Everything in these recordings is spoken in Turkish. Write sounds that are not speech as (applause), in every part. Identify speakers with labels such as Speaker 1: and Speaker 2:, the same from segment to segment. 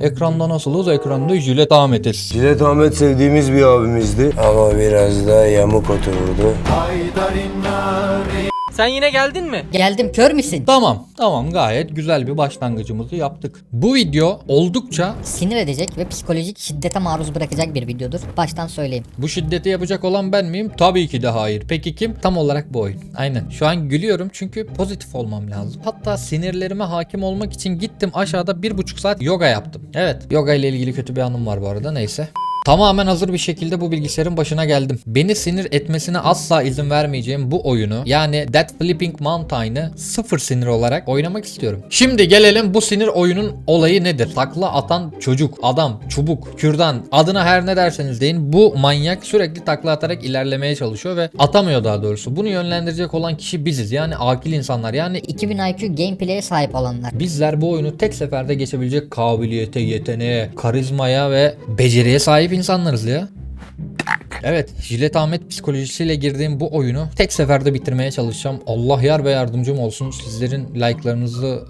Speaker 1: Ekranda nasılız? Ekranda Jilet Ahmet'iz.
Speaker 2: Cilet Ahmet sevdiğimiz bir abimizdi ama biraz da yamuk otururdu.
Speaker 3: Sen yine geldin mi?
Speaker 4: Geldim kör müsün?
Speaker 1: Tamam, tamam gayet güzel bir başlangıcımızı yaptık. Bu video oldukça
Speaker 4: Sinir edecek ve psikolojik şiddete maruz bırakacak bir videodur. Baştan söyleyeyim.
Speaker 1: bu şiddeti yapacak olan ben miyim? Tabii ki de hayır. Peki kim? Tam olarak bu oyun. Aynen. Şu an gülüyorum çünkü pozitif olmam lazım. Hatta sinirlerime hakim olmak için gittim aşağıda bir buçuk saat yoga yaptım. Evet. Yoga ile ilgili kötü bir anım var bu arada. Neyse. Tamamen hazır bir şekilde bu bilgisayarın başına geldim. Beni sinir etmesine asla izin vermeyeceğim bu oyunu yani That Flipping Mountain'ı sıfır sinir olarak oynamak istiyorum. Şimdi gelelim bu sinir oyunun olayı nedir? Takla atan çocuk, adam, çubuk, kürdan adına her ne derseniz deyin bu manyak sürekli takla atarak ilerlemeye çalışıyor ve atamıyor daha doğrusu. Bunu yönlendirecek olan kişi biziz yani akil insanlar yani
Speaker 4: 2000 IQ gameplay'e sahip olanlar.
Speaker 1: Bizler bu oyunu tek seferde geçebilecek kabiliyete, yeteneğe, karizmaya ve beceriye sahip insanlarız ya. Evet, Jilet Ahmet psikolojisiyle girdiğim bu oyunu tek seferde bitirmeye çalışacağım. Allah yar ve yardımcım olsun. Sizlerin like'larınızı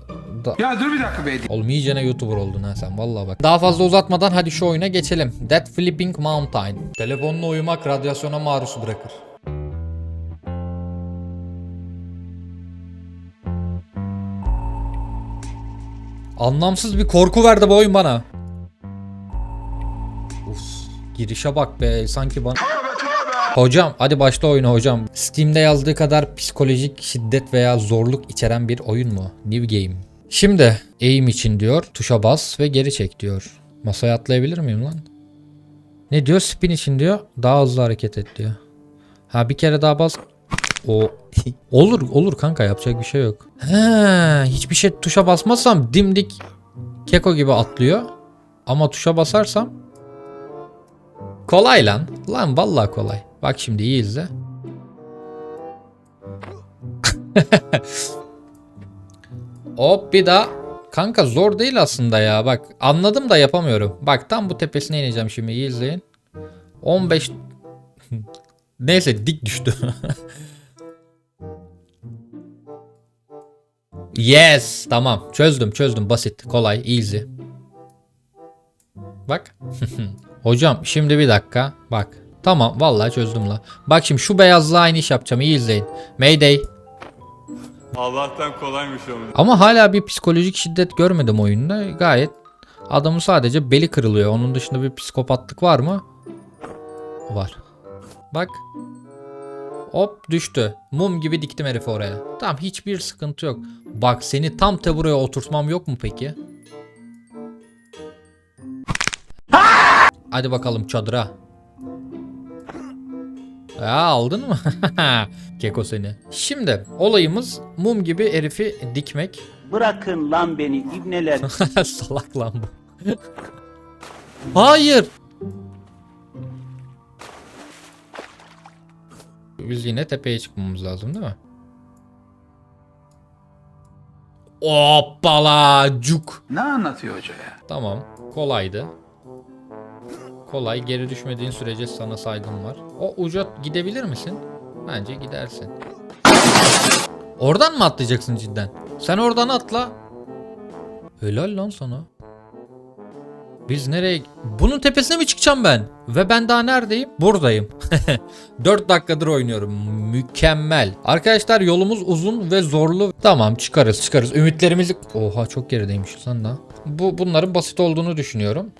Speaker 1: da...
Speaker 5: Ya dur bir dakika be.
Speaker 1: Oğlum iyicene YouTuber oldun ha sen vallahi bak. Daha fazla uzatmadan hadi şu oyuna geçelim. That Flipping Mountain. Telefonla uyumak radyasyona maruz bırakır. Anlamsız bir korku verdi bu oyun bana. Girişe bak be sanki bana. Hocam hadi başla oyuna hocam. Steam'de yazdığı kadar psikolojik şiddet veya zorluk içeren bir oyun mu? New game. Şimdi aim için diyor tuşa bas ve geri çek diyor. Masaya atlayabilir miyim lan? Ne diyor? Spin için diyor. Daha hızlı hareket et diyor. Ha bir kere daha bas. O (laughs) olur olur kanka yapacak bir şey yok. He, hiçbir şey tuşa basmazsam dimdik keko gibi atlıyor. Ama tuşa basarsam kolay lan. Lan vallahi kolay. Bak şimdi iyi izle. (laughs) Hop bir daha. Kanka zor değil aslında ya. Bak anladım da yapamıyorum. Bak tam bu tepesine ineceğim şimdi. iyi izleyin. 15 (laughs) Neyse dik düştü. (laughs) yes, tamam. Çözdüm, çözdüm. Basit, kolay, easy. Bak. Hocam şimdi bir dakika. Bak. Tamam vallahi çözdüm la. Bak şimdi şu beyazla aynı iş yapacağım. İyi izleyin. Mayday.
Speaker 5: Allah'tan kolaymış o.
Speaker 1: Ama hala bir psikolojik şiddet görmedim oyunda. Gayet adamın sadece beli kırılıyor. Onun dışında bir psikopatlık var mı? Var. Bak. Hop düştü. Mum gibi diktim herifi oraya. Tamam hiçbir sıkıntı yok. Bak seni tam te buraya oturtmam yok mu peki? Hadi bakalım çadıra. Ya aldın mı? (laughs) Keko seni. Şimdi olayımız mum gibi herifi dikmek.
Speaker 6: Bırakın lan beni ibneler. (laughs)
Speaker 1: Salak lan bu. Hayır. Biz yine tepeye çıkmamız lazım değil mi? Hoppala cuk.
Speaker 5: Ne anlatıyor hoca ya?
Speaker 1: Tamam kolaydı. Kolay geri düşmediğin sürece sana saygım var. O uca gidebilir misin? Bence gidersin. Oradan mı atlayacaksın cidden? Sen oradan atla. Helal lan sana. Biz nereye... Bunun tepesine mi çıkacağım ben? Ve ben daha neredeyim? Buradayım. (laughs) 4 dakikadır oynuyorum. Mükemmel. Arkadaşlar yolumuz uzun ve zorlu. Tamam çıkarız çıkarız. Ümitlerimizi... Oha çok gerideymiş lan da. Bu, bunların basit olduğunu düşünüyorum.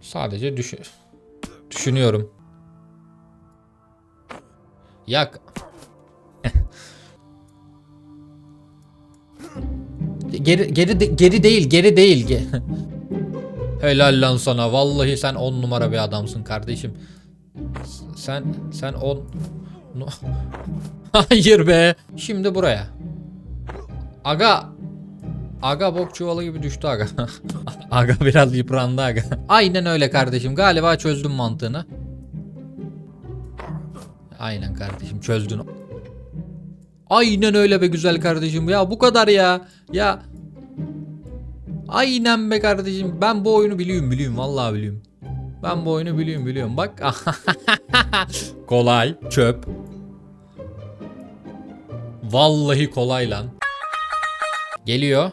Speaker 1: Sadece düşün... Düşünüyorum. Yak. (laughs) geri geri geri değil, geri değil. (laughs) Helal lan sana. Vallahi sen on numara bir adamsın kardeşim. Sen sen on (laughs) Hayır be. Şimdi buraya. Aga Aga bok çuvalı gibi düştü aga. (laughs) aga biraz yıprandı aga. Aynen öyle kardeşim. Galiba çözdüm mantığını. Aynen kardeşim çözdün. Aynen öyle be güzel kardeşim. Ya bu kadar ya. Ya. Aynen be kardeşim. Ben bu oyunu biliyorum biliyorum. Vallahi biliyorum. Ben bu oyunu biliyorum biliyorum. Bak. (laughs) kolay. Çöp. Vallahi kolay lan. Geliyor.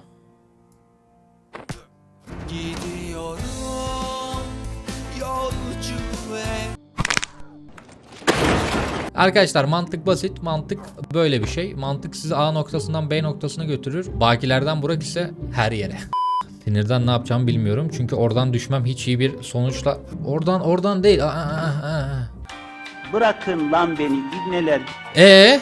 Speaker 1: Arkadaşlar mantık basit. Mantık böyle bir şey. Mantık sizi A noktasından B noktasına götürür. Bakilerden Burak ise her yere. (laughs) Sinirden ne yapacağımı bilmiyorum. Çünkü oradan düşmem hiç iyi bir sonuçla. Oradan oradan değil. Aa, aa, aa.
Speaker 6: Bırakın lan beni ibneler.
Speaker 1: Ee?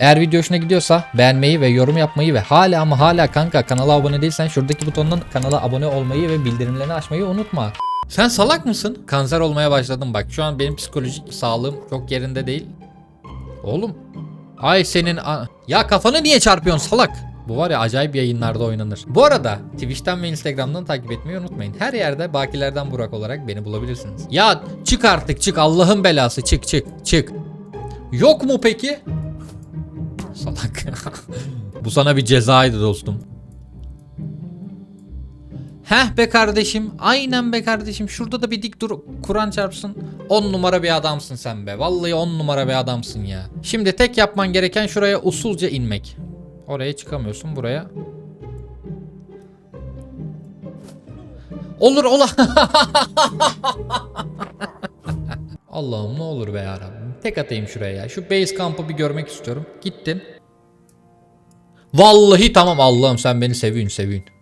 Speaker 1: Eğer video hoşuna gidiyorsa beğenmeyi ve yorum yapmayı ve hala ama hala kanka kanala abone değilsen şuradaki butondan kanala abone olmayı ve bildirimlerini açmayı unutma. Sen salak mısın? Kanser olmaya başladım bak. Şu an benim psikolojik sağlığım çok yerinde değil. Oğlum. Ay senin ya kafanı niye çarpıyorsun salak? Bu var ya acayip yayınlarda oynanır. Bu arada Twitch'ten ve Instagram'dan takip etmeyi unutmayın. Her yerde Bakilerden Burak olarak beni bulabilirsiniz. Ya çık artık çık Allah'ın belası çık çık çık. Yok mu peki? Salak. (laughs) Bu sana bir cezaydı dostum. Heh be kardeşim. Aynen be kardeşim. Şurada da bir dik dur. Kur'an çarpsın. 10 numara bir adamsın sen be. Vallahi 10 numara bir adamsın ya. Şimdi tek yapman gereken şuraya usulca inmek. Oraya çıkamıyorsun buraya. Olur ola. (laughs) Allah'ım ne olur be yarabbim. Tek atayım şuraya ya. Şu base kampı bir görmek istiyorum. Gittin. Vallahi tamam Allah'ım sen beni seviyorsun seviyorsun.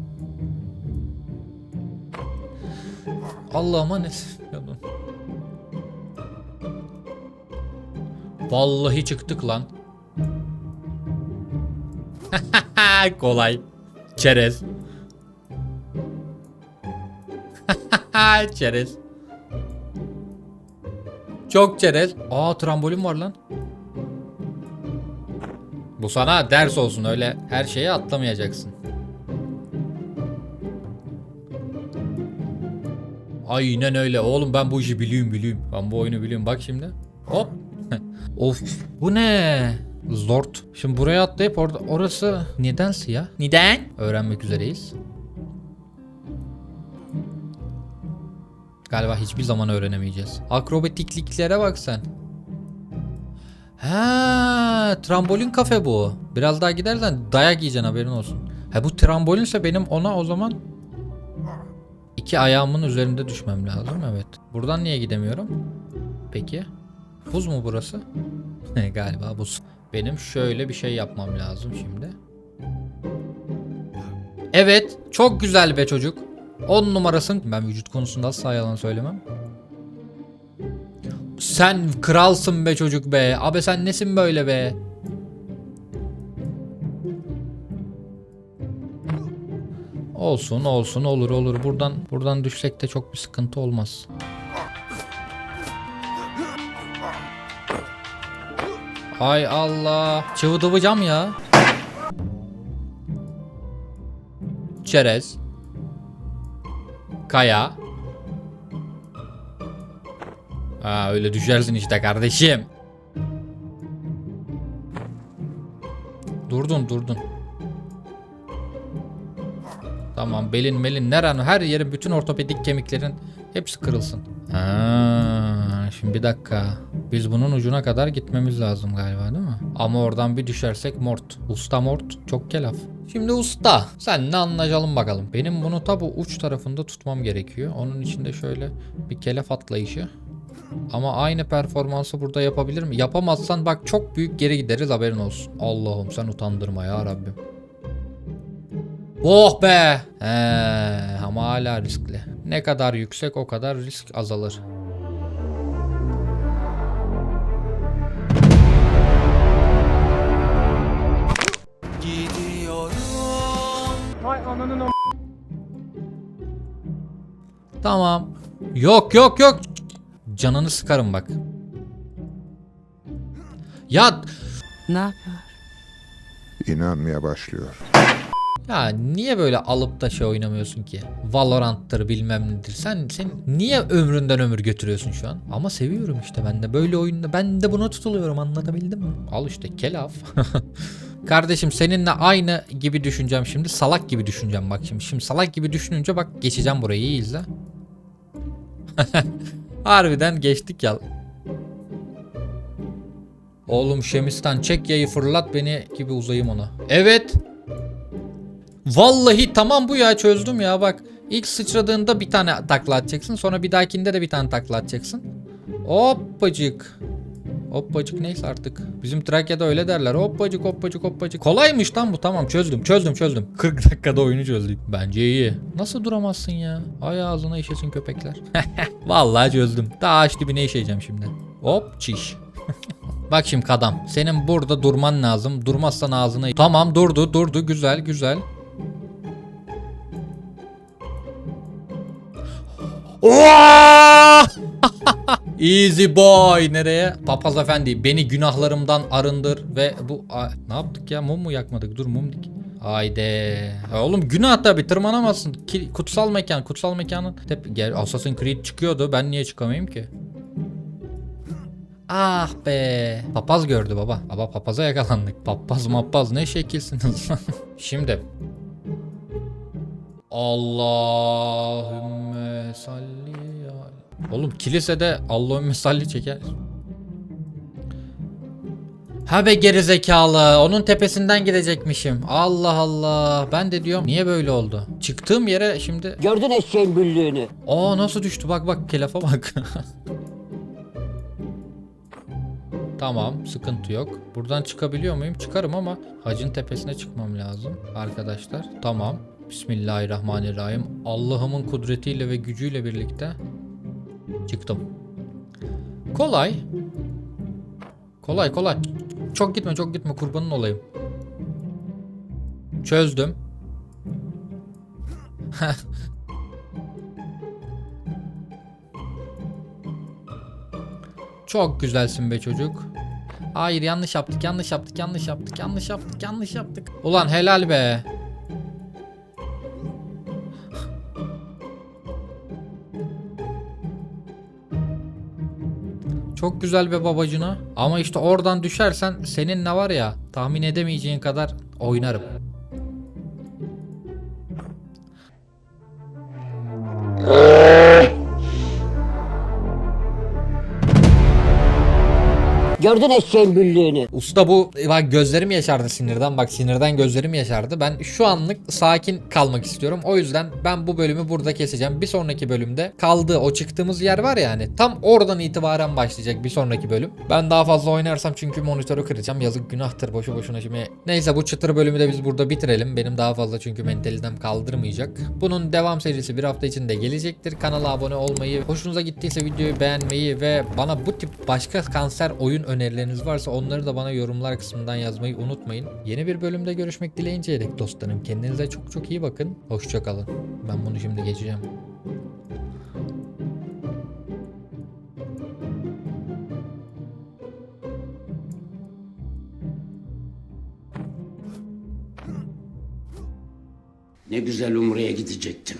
Speaker 1: Ne seviyordun. Vallahi çıktık lan. (laughs) Kolay. Çerez. (laughs) Çerez. Çok çerez. Aa trambolin var lan. Bu sana ders olsun öyle her şeye atlamayacaksın. Aynen öyle oğlum ben bu işi biliyorum biliyorum. Ben bu oyunu biliyorum bak şimdi. Hop. (laughs) of bu ne? Zort. Şimdi buraya atlayıp orada orası neden siyah? Neden? Öğrenmek üzereyiz. Galiba hiçbir zaman öğrenemeyeceğiz. Akrobatikliklere bak sen. Ha, trambolin kafe bu. Biraz daha gidersen dayak yiyeceksin haberin olsun. Ha bu trambolinse benim ona o zaman iki ayağımın üzerinde düşmem lazım. Evet. Buradan niye gidemiyorum? Peki. Buz mu burası? (laughs) Galiba buz. Benim şöyle bir şey yapmam lazım şimdi. Evet. Çok güzel be çocuk. 10 numarasın. Ben vücut konusunda asla yalan söylemem. Sen kralsın be çocuk be. Abi sen nesin böyle be? Olsun olsun olur olur. Buradan buradan düşsek de çok bir sıkıntı olmaz. Ay Allah. Çıvıdıvacağım ya. Çerez. Kaya. Ha öyle düşersin işte kardeşim. Durdun durdun. Tamam belin melin neren her yerin bütün ortopedik kemiklerin hepsi kırılsın. Ha, şimdi bir dakika. Biz bunun ucuna kadar gitmemiz lazım galiba değil mi? Ama oradan bir düşersek mort. Usta mort çok kelaf. Şimdi usta sen ne anlaşalım bakalım. Benim bunu tabu uç tarafında tutmam gerekiyor. Onun için de şöyle bir kelef atlayışı. Ama aynı performansı burada yapabilir mi? Yapamazsan bak çok büyük geri gideriz haberin olsun. Allah'ım sen utandırma ya Rabbim. Oh be! He, ama hala riskli. Ne kadar yüksek o kadar risk azalır. Tamam. Yok yok yok. Canını sıkarım bak. Ya
Speaker 3: Ne yapıyor?
Speaker 7: İnanmaya başlıyor.
Speaker 1: Ya niye böyle alıp da şey oynamıyorsun ki? Valorant'tır bilmem nedir. Sen sen niye ömründen ömür götürüyorsun şu an? Ama seviyorum işte ben de böyle oyunda ben de buna tutuluyorum anlatabildim mi? Al işte kelaf. (laughs) Kardeşim seninle aynı gibi düşüneceğim şimdi. Salak gibi düşüneceğim bak şimdi. Şimdi salak gibi düşününce bak geçeceğim burayı iyi izle. (laughs) Harbiden geçtik ya. Oğlum Şemistan çek yayı fırlat beni gibi uzayım ona. Evet. Vallahi tamam bu ya çözdüm ya bak. İlk sıçradığında bir tane takla atacaksın. Sonra bir dahakinde de bir tane takla atacaksın. Hoppacık. Hoppacık neyse artık. Bizim Trakya'da öyle derler. Hoppacık hoppacık hoppacık. Kolaymış lan bu tamam çözdüm çözdüm çözdüm. 40 dakikada oyunu çözdük. Bence iyi. Nasıl duramazsın ya? Ay ağzına işesin köpekler. (laughs) Vallahi çözdüm. Daha ağaç dibine işeyeceğim şimdi. Hop çiş. (laughs) Bak şimdi kadam. Senin burada durman lazım. Durmazsan ağzına... Tamam durdu durdu güzel güzel. (laughs) Easy boy nereye? Papaz efendi beni günahlarımdan arındır ve bu A- ne yaptık ya mum mu yakmadık dur mum dik. Haydi. Ya oğlum günah tabi tırmanamazsın. Ki, kutsal mekan kutsal mekanın. Hep gel Assassin's Creed çıkıyordu ben niye çıkamayayım ki? Ah be. Papaz gördü baba. Baba papaza yakalandık. Papaz mapaz ne şekilsiniz. (laughs) Şimdi. Allahümme salli al- Oğlum kilisede Allahümme salli çeker. Ha be gerizekalı. Onun tepesinden gidecekmişim. Allah Allah. Ben de diyorum niye böyle oldu? Çıktığım yere şimdi...
Speaker 3: Gördün eşeğin büllüğünü.
Speaker 1: Aa nasıl düştü? Bak bak kelafa bak. (laughs) tamam sıkıntı yok. Buradan çıkabiliyor muyum? Çıkarım ama hacın tepesine çıkmam lazım. Arkadaşlar tamam. Bismillahirrahmanirrahim. Allah'ımın kudretiyle ve gücüyle birlikte çıktım. Kolay. Kolay kolay. Çok gitme çok gitme kurbanın olayım. Çözdüm. (laughs) Çok güzelsin be çocuk. Hayır yanlış yaptık, yanlış yaptık, yanlış yaptık, yanlış yaptık, yanlış yaptık. Ulan helal be. Çok güzel be babacına. Ama işte oradan düşersen senin ne var ya tahmin edemeyeceğin kadar oynarım.
Speaker 3: Gördün eşeğin büllüğünü.
Speaker 1: Usta bu bak gözlerim yaşardı sinirden bak sinirden gözlerim yaşardı. Ben şu anlık sakin kalmak istiyorum. O yüzden ben bu bölümü burada keseceğim. Bir sonraki bölümde kaldığı o çıktığımız yer var ya hani tam oradan itibaren başlayacak bir sonraki bölüm. Ben daha fazla oynarsam çünkü monitörü kıracağım. Yazık günahtır boşu boşuna şimdi. Neyse bu çıtır bölümü de biz burada bitirelim. Benim daha fazla çünkü mentalitem kaldırmayacak. Bunun devam serisi bir hafta içinde gelecektir. Kanala abone olmayı, hoşunuza gittiyse videoyu beğenmeyi ve bana bu tip başka kanser oyun önerileriniz varsa onları da bana yorumlar kısmından yazmayı unutmayın. Yeni bir bölümde görüşmek dileğince dek dostlarım. Kendinize çok çok iyi bakın. Hoşçakalın. Ben bunu şimdi geçeceğim.
Speaker 8: Ne güzel Umre'ye gidecektim.